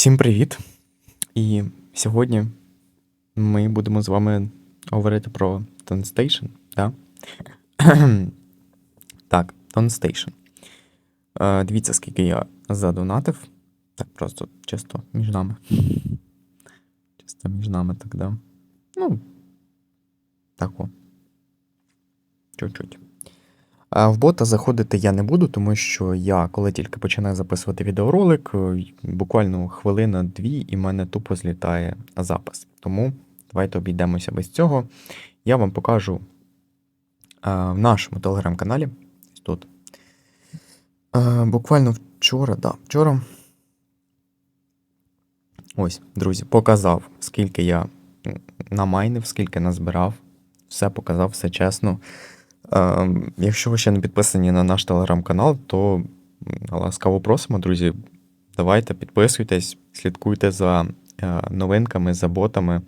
Всім привіт! І сьогодні ми будемо з вами говорити про TonStation. Да? так, TonStation. Е, Дивіться, скільки я задонатив. Так, просто чисто між нами. Чисто між нами, так, да. Ну, так о. Чуть-чуть. В бота заходити я не буду, тому що я, коли тільки починаю записувати відеоролик, е, буквально хвилина-дві, і в мене тупо злітає запис. Тому давайте обійдемося без цього. Я вам покажу а, в нашому телеграм-каналі. Тут. А, буквально вчора, да, вчора. Ось, друзі, показав, скільки я намайнив, скільки назбирав. Все показав, все чесно. Якщо ви ще не підписані на наш телеграм-канал, то ласкаво просимо, друзі. Давайте підписуйтесь, слідкуйте за е, новинками, за ботами.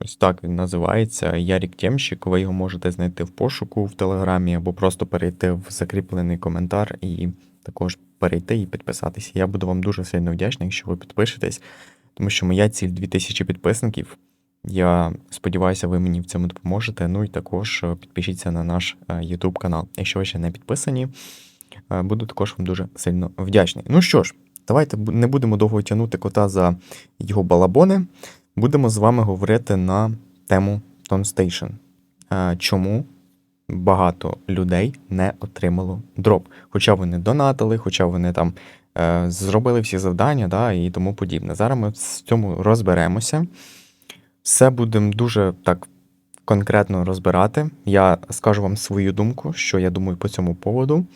Ось так він називається. Ярік Тємщик. Ви його можете знайти в пошуку в Телеграмі або просто перейти в закріплений коментар і також перейти і підписатися. Я буду вам дуже сильно вдячний, якщо ви підпишетесь, тому що моя ціль 2000 підписників. Я сподіваюся, ви мені в цьому допоможете. Ну і також е, підпишіться на наш е, YouTube канал. Якщо ви ще не підписані, е, буду також вам дуже сильно вдячний. Ну що ж, давайте не будемо довго тягнути кота за його балабони. Будемо з вами говорити на тему TonStation. Е, Чому багато людей не отримало дроп? Хоча вони донатили, хоча вони там зробили всі завдання да, і тому подібне. Зараз ми в цьому розберемося. Все будемо дуже так конкретно розбирати. Я скажу вам свою думку, що я думаю по цьому поводу.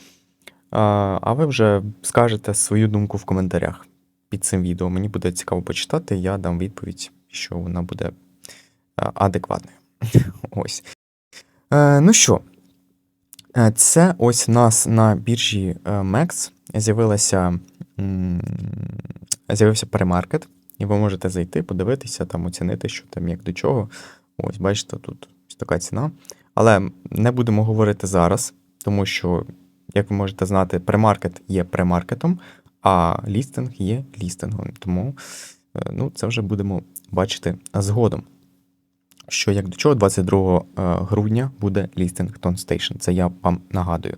А ви вже скажете свою думку в коментарях під цим відео. Мені буде цікаво почитати, я дам відповідь, що вона буде адекватною. Ось. Е, ну що, Е, це ось у нас на біржі е, MEX з'явилася, з'явився перемаркет, і ви можете зайти, подивитися, там, оцінити, що там, як до чого. Ось, бачите, тут ось така ціна. Але не будемо говорити зараз, тому що, як ви можете знати, премаркет є премаркетом, а лістинг є лістингом. Тому е, ну, це вже будемо бачити згодом. Що як до чого, 22 е, грудня буде лістинг TonStation. Це я вам нагадую.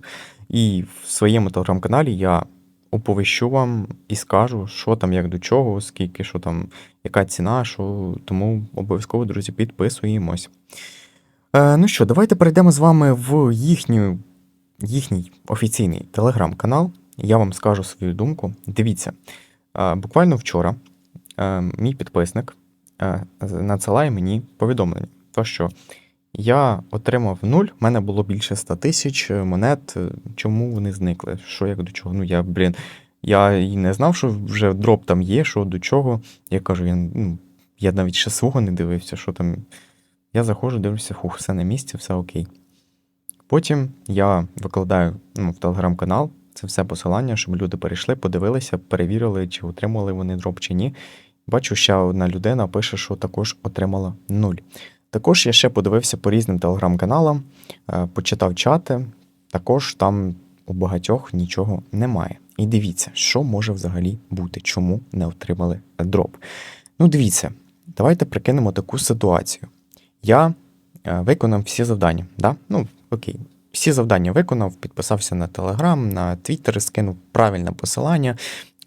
І в своєму телеграм-каналі я оповіщу вам і скажу, що там, як до чого, скільки, що там, яка ціна, що тому обов'язково, друзі, підписуємось. Е, ну що, давайте перейдемо з вами в їхню, їхній офіційний телеграм-канал. Я вам скажу свою думку. Дивіться, е, буквально вчора е, мій підписник е, надсилає мені повідомлення. То, що я отримав нуль, в мене було більше 100 тисяч е, монет. е, Чому вони зникли? Що як до чого? Ну я, блін, я і не знав, що вже дроп там є, що до чого. Я кажу, я, ну, я навіть ще свого не дивився, що там. Я заходжу, дивлюся, хух, все на місці, все окей. Потім я викладаю ну, в телеграм-канал це все посилання, щоб люди перейшли, подивилися, перевірили, чи отримали вони дроп чи ні. Бачу, ще одна людина пише, що також отримала нуль. Також я ще подивився по різним телеграм-каналам, е, почитав чати. Також там у багатьох нічого немає. І дивіться, що може взагалі бути, чому не отримали дроп. Ну, дивіться, давайте прикинемо таку ситуацію. Я е, виконав всі завдання. Да? Ну, окей. Всі завдання виконав, підписався на Телеграм, на Твіттер, скинув правильне посилання,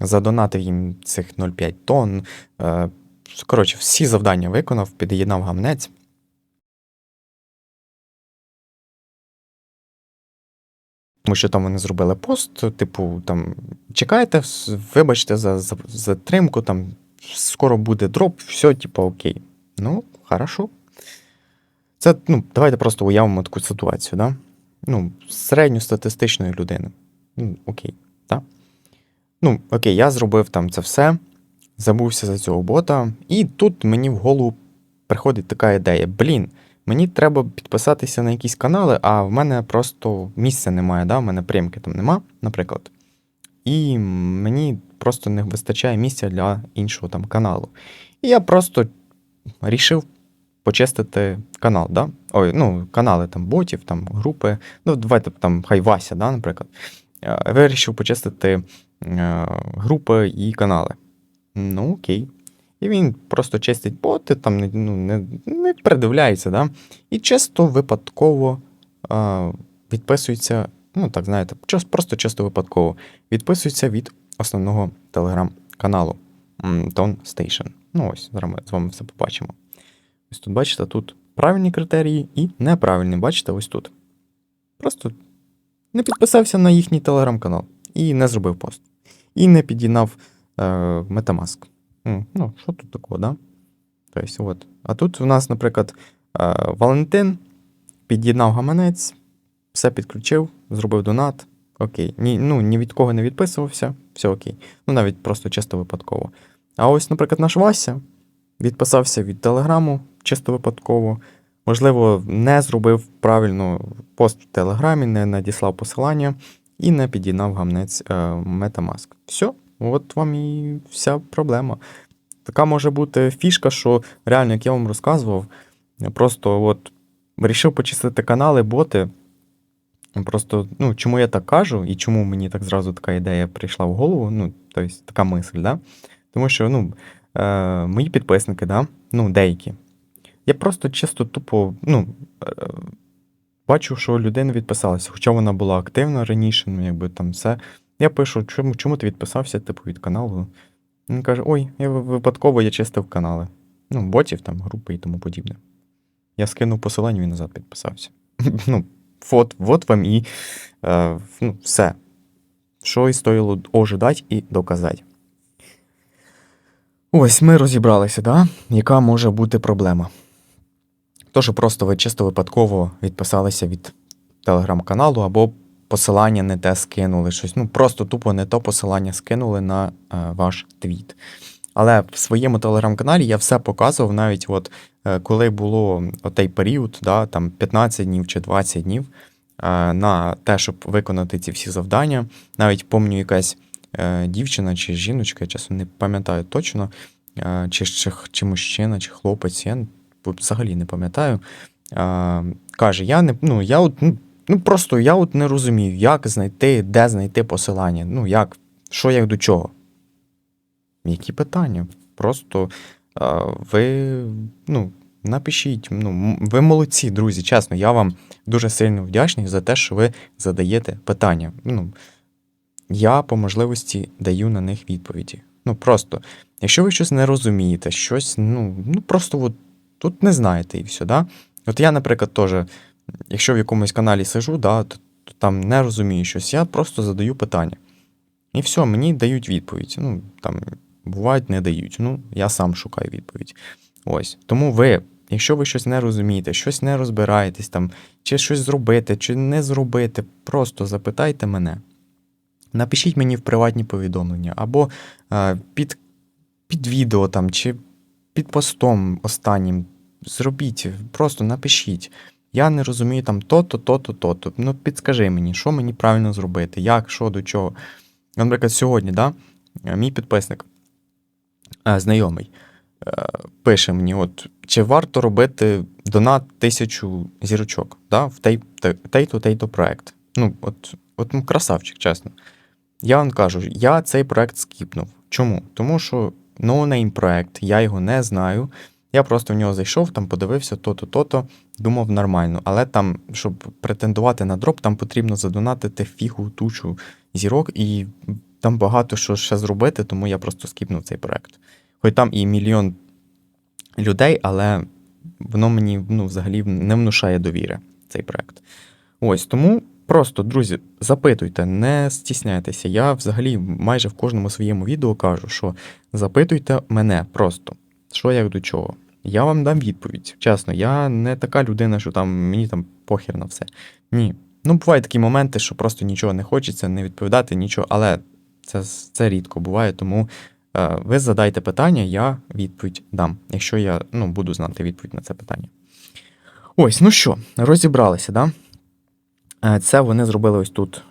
задонатив їм цих 0,5 тонн. Е, Коротше, всі завдання виконав, під'єднав гамнець. Тому що там вони зробили пост, типу, там чекайте, вибачте за, за затримку, там скоро буде дроп, все, типу, окей. Ну, хорошо. Це, ну, давайте просто уявимо таку ситуацію, да? Ну, середньостатистичної людини. Ну, окей, так? Ну, окей, я зробив там це все, забувся за цього бота, і тут мені в голову приходить така ідея: блін, мені треба підписатися на якісь канали, а в мене просто місця немає, да? в мене прямки там нема, наприклад. І мені просто не вистачає місця для іншого там каналу. І я просто рішив почистити канал, да? Ой, ну, канали там ботів, там групи. Ну, давайте там хай Вася, да, наприклад. е, вирішив почистити е, групи і канали. Ну, окей. І він просто чистить боти, там ну, не, не придивляється, да? і чисто випадково е, відписується, ну так знаєте, просто чисто випадково відписується від основного телеграм-каналу Tone Station. Ну ось, зараз ми з вами все побачимо. Ось тут бачите, тут правильні критерії і неправильні. Бачите, ось тут. Просто не підписався на їхній телеграм-канал і не зробив пост. І не підігнав е, Metamask. Ну, що тут такого, да? Тобто, от. А тут у нас, наприклад, е, Валентин під'єднав гаманець, все підключив, зробив донат. Окей. Ні, ну, ні від кого не відписувався, все окей. Ну, навіть просто чисто випадково. А ось, наприклад, наш Вася відписався від Телеграму чисто випадково. Можливо, не зробив правильно пост в Телеграмі, не надіслав посилання і не підігнав гамнець е, Metamask. Все, от вам і вся проблема. Така може бути фішка, що реально, як я вам розказував, просто от вирішив почистити канали, боти. Просто, ну, чому я так кажу, і чому мені так зразу така ідея прийшла в голову, ну, тобто така мисль, да? Тому що, ну, е, мої підписники, да? ну, деякі. Я просто чисто тупо, ну, е, бачу, що людина відписалася, хоча вона була активна раніше, ну, якби там все. Я пишу, чому, чому ти відписався, типу, від каналу? Він каже: ой, я випадково я чистив канали. Ну, ботів, там, групи і тому подібне. Я скинув посилання, він назад підписався. ну, от, от вам і е, ну, все. Що і стоїло ожидати і доказати. Ось ми розібралися, да? яка може бути проблема. То, що просто ви чисто випадково відписалися від телеграм-каналу або посилання не те скинули, щось. Ну, просто тупо не то посилання скинули на е, ваш твіт. Але в своєму телеграм-каналі я все показував, навіть от е, коли було отей період, да, там 15 днів чи 20 днів е, на те, щоб виконати ці всі завдання. Навіть помню якась дівчина чи жіночка, я чесно не пам'ятаю точно, чи, чи, чи мужчина, чи хлопець, я взагалі не пам'ятаю. Каже: я не ну, я от, ну, ну просто я от не розумів, як знайти, де знайти посилання. Ну, як, що як до чого. Які питання? Просто е, ви ну, напишіть. Ну, ви молодці, друзі. Чесно, я вам дуже сильно вдячний за те, що ви задаєте питання. Ну, я по можливості даю на них відповіді. Ну просто, якщо ви щось не розумієте, щось, ну, ну просто от, тут не знаєте і все, да? От я, наприклад, теж, якщо в якомусь каналі сижу, да, то, то там не розумію щось, я просто задаю питання. І все, мені дають відповідь. Ну, там, бувають, не дають. Ну, я сам шукаю відповідь. Ось. Тому ви, якщо ви щось не розумієте, щось не розбираєтесь, там, чи щось зробити, чи не зробити, просто запитайте мене. Напишіть мені в приватні повідомлення, або е, під, під відео там, чи під постом останнім. Зробіть, просто напишіть. Я не розумію там то-то, то-то, то-то. Ну, підскажи мені, що мені правильно зробити, як, що, до чого. Наприклад, сьогодні, да, е, мій підписник, е, знайомий, е, пише мені: от, чи варто робити донат тисячу зірочок да, в той- те- той-то, той-то проект. Ну, от, от ну, красавчик, чесно. Я вам кажу, я цей проект скіпнув. Чому? Тому що ноунейм проект, я його не знаю. Я просто в нього зайшов, там подивився то-то, то-то, думав нормально. Але там, щоб претендувати на дроп, там потрібно задонатити фігу тучу зірок, і там багато що ще зробити, тому я просто скіпнув цей проект. Хоч там і мільйон людей, але воно мені ну, взагалі не внушає довіри, цей проект. Ось тому просто, друзі, запитуйте, не стісняйтеся. Я взагалі майже в кожному своєму відео кажу, що запитуйте мене просто, що як до чого. Я вам дам відповідь. Чесно, я не така людина, що там мені там похер на все. Ні. Ну, бувають такі моменти, що просто нічого не хочеться, не відповідати, нічого, але це, це рідко буває, тому е, ви задайте питання, я відповідь дам, якщо я ну, буду знати відповідь на це питання. Ось, ну що, розібралися, да? Е, Це вони зробили ось тут.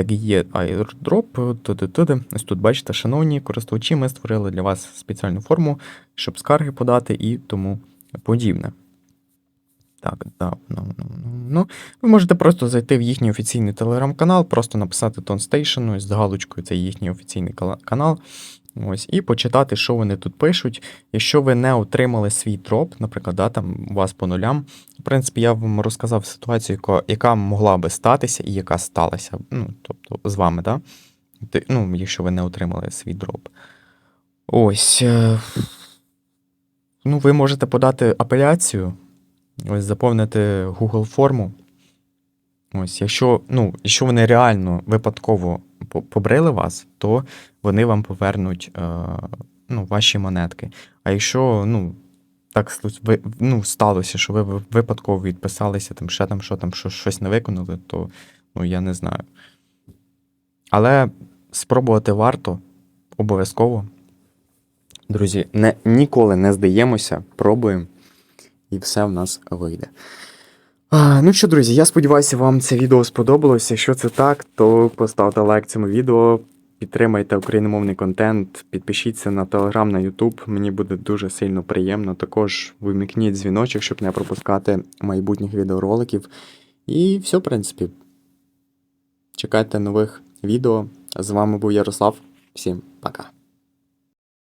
Такий є airdrop. туди-туди. Ось тут бачите, шановні користувачі, ми створили для вас спеціальну форму, щоб скарги подати і тому подібне. Так, да, ну, ну, ну, ну. Ви можете просто зайти в їхній офіційний телеграм-канал, просто написати Station з галочкою, це їхній офіційний канал. Ось, і почитати, що вони тут пишуть. Якщо ви не отримали свій дроп, наприклад, да, там у вас по нулям. В принципі, я вам розказав ситуацію, яка, могла би статися і яка сталася. Ну, тобто з вами, да? Ну, якщо ви не отримали свій дроп. Ось. е, Ну, ви можете подати апеляцію, ось заповнити Google форму. Ось, якщо, ну, якщо вони реально випадково побрили вас, то вони вам повернуть е, ну, ваші монетки. А якщо, ну, так ну, сталося, що ви ви- випадково відписалися, там ще там, що там, що, щось не виконали, то ну, я не знаю. Але спробувати варто обов'язково. Друзі, не, ніколи не здаємося, пробуємо, і все в нас вийде. А, ну що, друзі, я сподіваюся, вам це відео сподобалося. Якщо це так, то поставте лайк цьому відео, підтримайте україномовний контент, підпишіться на телеграм, на Ютуб. Мені буде дуже сильно приємно. Також вимікніть дзвіночок, щоб не пропускати майбутніх відеороликів. І все, в принципі. Чекайте нових відео. З вами був Ярослав. Всім пока.